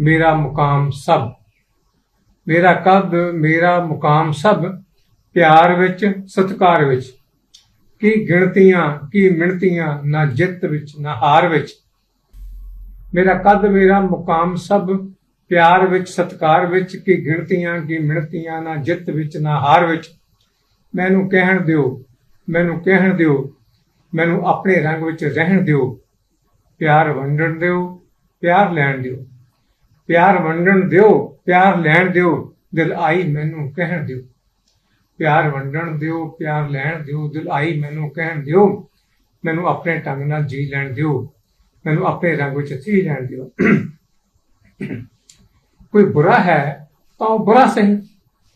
ਮੇਰਾ ਮੁਕਾਮ ਸਭ। ਮੇਰਾ ਕੱਦ, ਮੇਰਾ ਮੁਕਾਮ ਸਭ, ਪਿਆਰ ਵਿੱਚ, ਸਤਿਕਾਰ ਵਿੱਚ। ਕੀ ਗਿਣਤੀਆਂ, ਕੀ ਮਿਣਤੀਆਂ, ਨਾ ਜਿੱਤ ਵਿੱਚ, ਨਾ ਹਾਰ ਵਿੱਚ। ਮੇਰਾ ਕੱਦ, ਮੇਰਾ ਮੁਕਾਮ ਸਭ, ਪਿਆਰ ਵਿੱਚ, ਸਤਿਕਾਰ ਵਿੱਚ। ਕੀ ਗਿਣਤੀਆਂ, ਕੀ ਮਿਣਤੀਆਂ, ਨਾ ਜਿੱਤ ਵਿੱਚ, ਨਾ ਹਾਰ ਵਿੱਚ। ਮੈਨੂੰ ਕਹਿਣ ਦਿਓ, ਮੈਨੂੰ ਕਹਿਣ ਦਿਓ, ਮੈਨੂੰ ਆਪਣੇ ਰੰਗ ਵਿੱਚ ਰਹਿਣ ਦਿਓ। ਪਿਆਰ ਵੰਡਣ ਦਿਓ, ਪਿਆਰ ਲੈਣ ਦਿਓ। ਪਿਆਰ ਵੰਡਣ ਦਿਓ, ਪਿਆਰ ਲੈਣ ਦਿਓ, ਦਿਲ ਆਈ ਮੈਨੂੰ ਕਹਿਣ ਦਿਓ। ਪਿਆਰ ਵੰਡਣ ਦਿਓ, ਪਿਆਰ ਲੈਣ ਦਿਓ, ਦਿਲ ਆਈ ਮੈਨੂੰ ਕਹਿਣ ਦਿਓ। ਮੈਨੂੰ ਆਪਣੇ ਢੰਗ ਨਾਲ ਜੀ ਲੈਣ ਦਿਓ। ਮੈਨੂੰ ਆਪਣੇ ਰੰਗ ਵਿੱਚ ਜੀ ਲੈਣ ਦਿਓ। ਕੋਈ ਬੁਰਾ ਹੈ ਤਾਂ ਉਹ ਬੁਰਾ ਸਹੀ।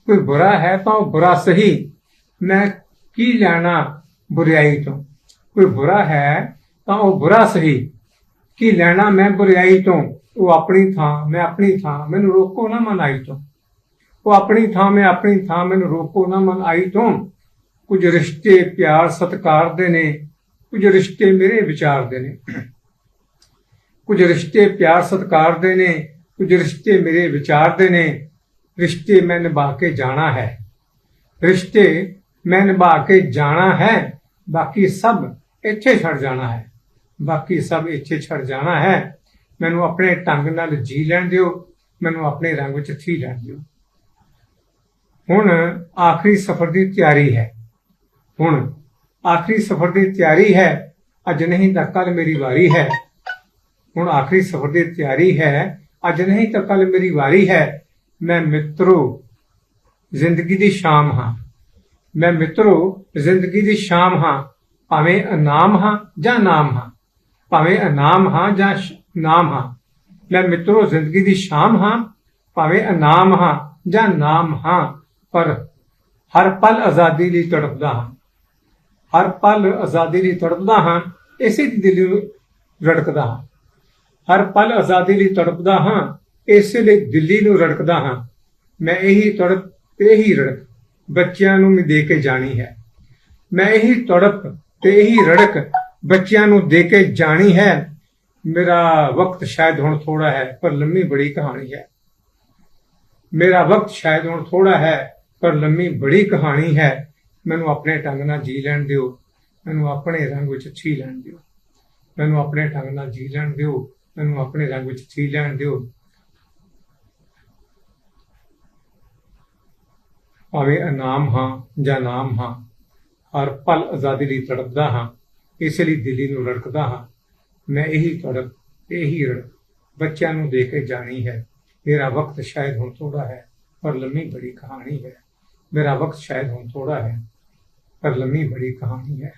ਕੋਈ ਬੁਰਾ ਹੈ ਤਾਂ ਉਹ ਬੁਰਾ ਸਹੀ। ਮੈਂ ਕੀ ਲੈਣਾ ਬੁਰਾਈ ਤੋਂ? ਕੋਈ ਬੁਰਾ ਹੈ ਤਾਂ ਉਹ ਬੁਰਾ ਸਹੀ। ਕੀ ਲੈਣਾ ਮੈਂ ਬੁਰਾਈ ਤੋਂ? ਉਹ ਆਪਣੀ ਥਾਂ, ਮੈਂ ਆਪਣੀ ਥਾਂ, ਮੈਨੂੰ ਰੋਕੋ ਨਾ ਮਨ ਆਈ ਤੋਂ। ਉਹ ਆਪਣੀ ਥਾਂ, ਮੈਂ ਆਪਣੀ ਥਾਂ, ਮੈਨੂੰ ਰੋਕੋ ਨਾ ਮਨ ਆਈ ਤੋਂ। ਕੁਝ ਰਿਸ਼ਤੇ ਪਿਆਰ ਸਤਿਕਾਰ ਦੇ ਨੇ, ਕੁਝ ਰਿਸ਼ਤੇ ਮੇਰੇ ਵਿਚਾਰ ਦੇ ਨੇ। ਕੁਝ ਰਿਸ਼ਤੇ ਪਿਆਰ ਸਤਿਕਾਰ ਦੇ ਨੇ, ਕੁਝ ਰਿਸ਼ਤੇ ਮੇਰੇ ਵਿਚਾਰ ਦੇ ਨੇ। ਰਿਸ਼ਤੇ ਮੈਂ ਨਿਭਾ ਕੇ ਜਾਣਾ ਹੈ। ਰਿਸ਼ਤੇ ਮੈਂ ਨਿਭਾ ਕੇ ਜਾਣਾ ਹੈ, ਬਾਕੀ ਸਭ ਇੱਥੇ ਛੱਡ ਜਾਣਾ ਹੈ। ਬਾਕੀ ਸਭ ਇੱਥੇ ਛੱਡ ਜਾਣਾ ਹੈ। ਮੈਨੂੰ ਆਪਣੇ ਢੰਗ ਨਾਲ ਜੀ ਲੈਣ ਦਿਓ, ਮੈਨੂੰ ਆਪਣੇ ਰੰਗ ਵਿੱਚ ਥੀ ਲੈਣ ਦਿਓ। ਹੁਣ ਆਖਰੀ ਸਫ਼ਰ ਦੀ ਤਿਆਰੀ ਹੈ। ਹੁਣ ਆਖਰੀ ਸਫ਼ਰ ਦੀ ਤਿਆਰੀ ਹੈ, ਅੱਜ ਨਹੀਂ ਤਾਂ ਕੱਲ ਮੇਰੀ ਵਾਰੀ ਹੈ। ਹੁਣ ਆਖਰੀ ਸਫ਼ਰ ਦੀ ਤਿਆਰੀ ਹੈ, ਅੱਜ ਨਹੀਂ ਤਾਂ ਕੱਲ ਮੇਰੀ ਵਾਰੀ ਹੈ। ਮੈਂ ਮਿੱਤਰੋ, ਜ਼ਿੰਦਗੀ ਦੀ ਸ਼ਾਮ ਹਾਂ। ਮੈਂ ਮਿੱਤਰੋ, ਜ਼ਿੰਦਗੀ ਦੀ ਸ਼ਾਮ ਹਾਂ। ਭਾਵੇਂ ਇਨਾਮ ਹਾਂ ਜਾਂ ਨਾਮ ਹਾਂ। ਭਾਵੇਂ ਇਨਾਮ ਹਾਂ ਜਾਂ ਨਾਮ ਹਾਂ। ਮੈਂ ਮਿੱਤਰੋ, ਜ਼ਿੰਦਗੀ ਦੀ ਸ਼ਾਮ ਹਾਂ, ਭਾਵੇਂ ਇਨਾਮ ਹਾਂ ਜਾਂ ਨਾਮ ਹਾਂ, ਪਰ ਹਰ ਪਲ ਆਜ਼ਾਦੀ ਲਈ ਤੜਪਦਾ ਹਾਂ। ਹਰ ਪਲ ਆਜ਼ਾਦੀ ਲਈ ਤੜਪਦਾ ਹਾਂ, ਇਸੇ ਦੀ ਦਿਲ ਨੂੰ ਰੜਕਦਾ ਹਾਂ। ਹਰ ਪਲ ਆਜ਼ਾਦੀ ਲਈ ਤੜਪਦਾ ਹਾਂ, ਇਸੇ ਲਈ ਦਿੱਲੀ ਨੂੰ ਰੜਕਦਾ ਹਾਂ। ਮੈਂ ਇਹੀ ਤੜਪ ਤੇ ਇਹੀ ਰੜਕ ਬੱਚਿਆਂ ਨੂੰ ਵੀ ਦੇ ਕੇ ਜਾਣੀ ਹੈ। ਮੈਂ ਇਹੀ ਤੜਪ ਤੇ ਇਹੀ ਰੜਕ ਬੱਚਿਆਂ ਨੂੰ ਦੇ ਕੇ ਜਾਣੀ ਹੈ। ਮੇਰਾ ਵਕਤ ਸ਼ਾਇਦ ਹੁਣ ਥੋੜਾ ਹੈ, ਪਰ ਲੰਮੀ ਬੜੀ ਕਹਾਣੀ ਹੈ। ਮੇਰਾ ਵਕਤ ਸ਼ਾਇਦ ਹੁਣ ਥੋੜਾ ਹੈ, ਪਰ ਲੰਮੀ ਬੜੀ ਕਹਾਣੀ ਹੈ। ਮੈਨੂੰ ਆਪਣੇ ਢੰਗ ਨਾਲ ਜੀ ਲੈਣ ਦਿਓ। ਮੈਨੂੰ ਆਪਣੇ ਰੰਗ ਵਿੱਚ ਛੀ ਲੈਣ ਦਿਓ। ਮੈਨੂੰ ਆਪਣੇ ਢੰਗ ਨਾਲ ਜੀ ਲੈਣ ਦਿਓ। ਮੈਨੂੰ ਆਪਣੇ ਰੰਗ ਵਿੱਚ ਛੀ ਲੈਣ ਦਿਓ। ਭਾਵੇਂ ਇਨਾਮ ਹਾਂ ਜਾਂ ਨਾਮ ਹਾਂ, ਹਰ ਪਲ ਆਜ਼ਾਦੀ ਲਈ ਤੜਪਦਾ ਹਾਂ, ਇਸ ਲਈ ਦਿੱਲੀ ਨੂੰ ਲੜਕਦਾ ਹਾਂ। ਮੈਂ ਇਹੀ ਤੜਪ ਇਹੀ ਰੜਕ ਬੱਚਿਆਂ ਨੂੰ ਦੇ ਕੇ ਜਾਣੀ ਹੈ। ਮੇਰਾ ਵਕਤ ਸ਼ਾਇਦ ਹੁਣ ਥੋੜਾ ਹੈ, ਪਰ ਲੰਮੀ ਬੜੀ ਕਹਾਣੀ ਹੈ। ਮੇਰਾ ਵਕਤ ਸ਼ਾਇਦ ਹੁਣ ਥੋੜਾ ਹੈ, ਪਰ ਲੰਮੀ ਬੜੀ ਕਹਾਣੀ ਹੈ।